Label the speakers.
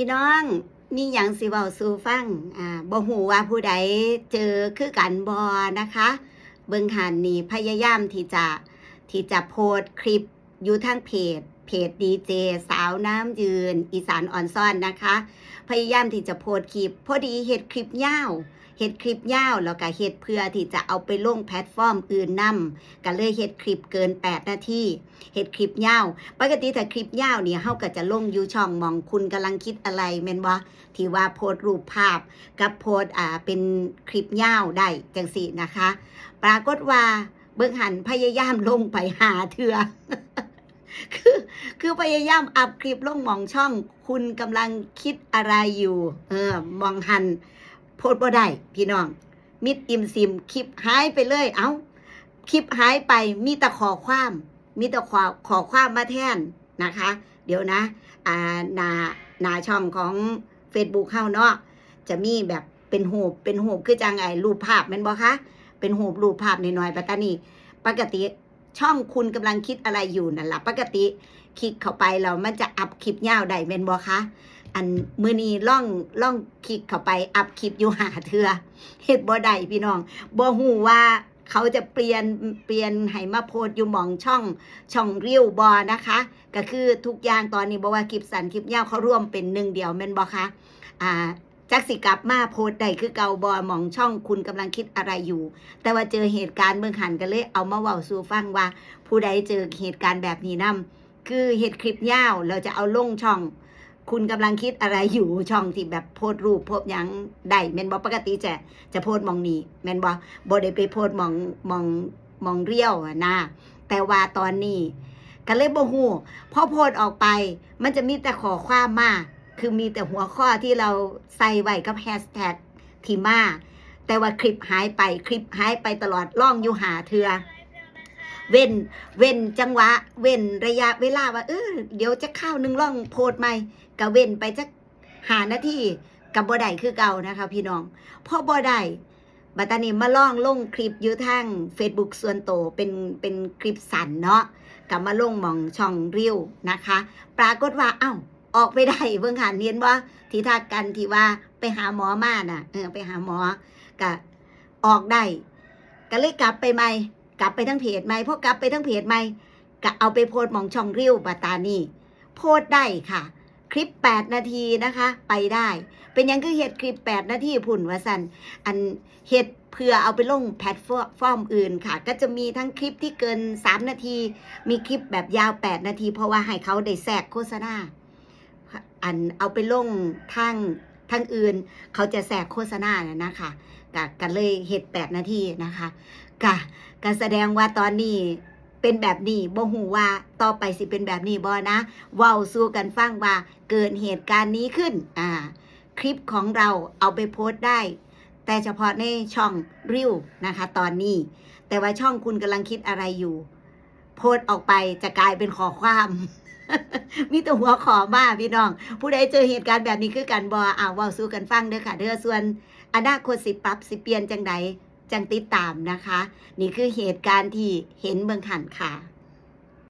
Speaker 1: พี่น้องมีอย่างสิเว้าสู่ฟังอ่าบ่ฮู้ว่าผู้ใดเจอคือกันบอนะคะ เบิ่งหันนี่พยายามที่จะที่จะโพสต์คลิปอยู่ทางเพจ เพจดีเจสาวน้ำยืน อีสานอ่อนซ่อนนะคะ พยายามที่จะโพสคลิป พอดีเฮ็ดคลิปยาวเฮ็ดคลิปยาวแล้วก็เฮ็ดเพื่อที่จะเอาไปลงแพลตฟอร์มอื่นนํก็เลยเฮ็ดคลิปเกิน 8 นาทีเฮ็ดคลิปยาวปกติถ้าคลิปยาวเนี่ยเฮาก็จะลงอยู่ช่องมองคุณกำลังคิดอะไรแม่นบ่ที่ว่าโพสต์รูปภาพกับโพสต์อ่าเป็นคลิปยาวได้จังสี่นะคะ ปรากฏว่าเบิ่งหันพยายามลงไปหาเถื่อคือ คือพยายามอัพคลิปลงมองช่อง คุณกำลังคิดอะไรอยู่ เออ มองหัน โพสบ่ได้พี่น้อง มิดอิมซิม คลิปหายไปเลย เอ้า คลิปหายไป มีแต่ขอความ มีแต่ขอขอความมาแทนนะคะ เดี๋ยวนะ อ่านานาช่องของ Facebook เข้าเนาะ จะมีแบบเป็นหูเป็นหูคือจังไงรูปภาพแม่นบ่คะ เป็นหูรูปภาพน่อยๆปัตตานีปกติ ช่องคุณกำลังคิดอะไรอยู่นั่นล่ะปกติ คลิกเข้าไปแล้วมันจะอัพคลิปยาวได้แม่นบ่คะอันมือนี้ล่องล่องคลิกเข้าไปอัพคลิปอยู่หาเทือเฮ็ดบ่ได้พี่น้องบ่ฮู้ว่าเขาจะเปลี่ยนเปลี่ยนให้มาโพสอยู่หมองช่องช่องริ้วบอนะคะ ก็คือทุกอย่างตอนนี้บอกว่าคลิปสั้นคลิปยาวเขาร่วมเป็นหนึ่งเดียวแม่นบอคะอ่า จักสิกลับมาโพสต์ได้คือเกาบอมองช่องคุณกำลังคิดอะไรอยู่ แต่ว่าเจอเหตุการณ์เบื้องหันกันเลยเอามาเว้าสู่ฟังว่า ผู้ใดเจอเหตุการณ์แบบนี้นํคือเหตุคลิปยาวเราจะเอาลงช่อง คุณกำลังคิดอะไรอยู่ช่องที่แบบโพสรูปโพสยังได้แมนบอปกติจะจะโพสมองนี้แมนบอบอได้ไปโพสมองมองมองเรียวนะแต่ว่าตอนนี้ก็เลยบ่ฮู้พอโพสออกไป มันจะมีแต่ขอความมา คือมีแต่หัวข้อที่เราใส่ไว้กับแฮชแท็กที่มาแต่ว่าคลิปหายไปคลิปหายไปตลอดล่องอยู่หาเทือเว้นเว้นจังหวะ เว้นระยะเวลาว่าเออเดี๋ยวจะข้าวหนึงล่องโพสต์ใหม่ก็เว้นไปจักหานาทีกับบ่ได้คือเก่านะคะ พี่น้องพอบ่ได้บัตานีมาล่องลงคลิปอยู่ทาง Facebook ส่วนโตเป็นเป็นคลิปสั้นเนาะกับมาลงมองช่องริ้วนะคะ ปรากฏว่าเอ้า ออกไปได้เบิ่งหันเห็นว่าที่ทักกันที่ว่าไปหาหมอมาน่ะเออไปหาหมอก็ออกได้ก็เลยกลับไปใหม่กลับไปทั้งเพจใหม่พอกลับไปทั้งเพจใหม่ก็เอาไปโพสหมองช่องริ้วปาตานีโพสได้ค่ะ คลิป 8 นาทีนะคะ ไปได้ เป็นยังคือเฮ็ดคลิป 8 นาทีผุ่นวาสันอันเฮ็ดเพื่อเอาไปลงแพลตฟอร์มอื่นค่ะ ก็จะมีทั้งคลิปที่เกิน 3 นาที มีคลิปแบบยาว 8 นาที เพราะว่าให้เขาได้แทรกโฆษณา อันเอาไปลงทางทางอื่น เขาจะแทรกโฆษณาน่ะนะคะกะกันเลยเฮ็ดนาทีนะคะกะการแสดงว่าตอนนี้เป็นแบบนี้บ่ฮู้ว่าต่อไปสิเป็นแบบนี้บ่นะเว้าสู่กันฟังว่าเกิดเหตุการณ์นี้ขึ้นอ่าคลิปของเราเอาไปโพสต์ได้ แต่เฉพาะในช่องริวนะคะ ตอนนี้ แต่ว่าช่องคุณกำลังคิดอะไรอยู่ โพสต์ออกไปจะกลายเป็นขอความ มีแต่หัวขอมาพี่น้อง ผู้ใดเจอเหตุการณ์แบบนี้คือกันบออ่าเว้าสู้กันฟังเด้อค่ะเด้อส่วนอนาคตสิปรับสิเปลี่ยนจังใดจังติดตามนะคะ นี่คือเหตุการณ์ที่เห็นเบืองขันค่ะ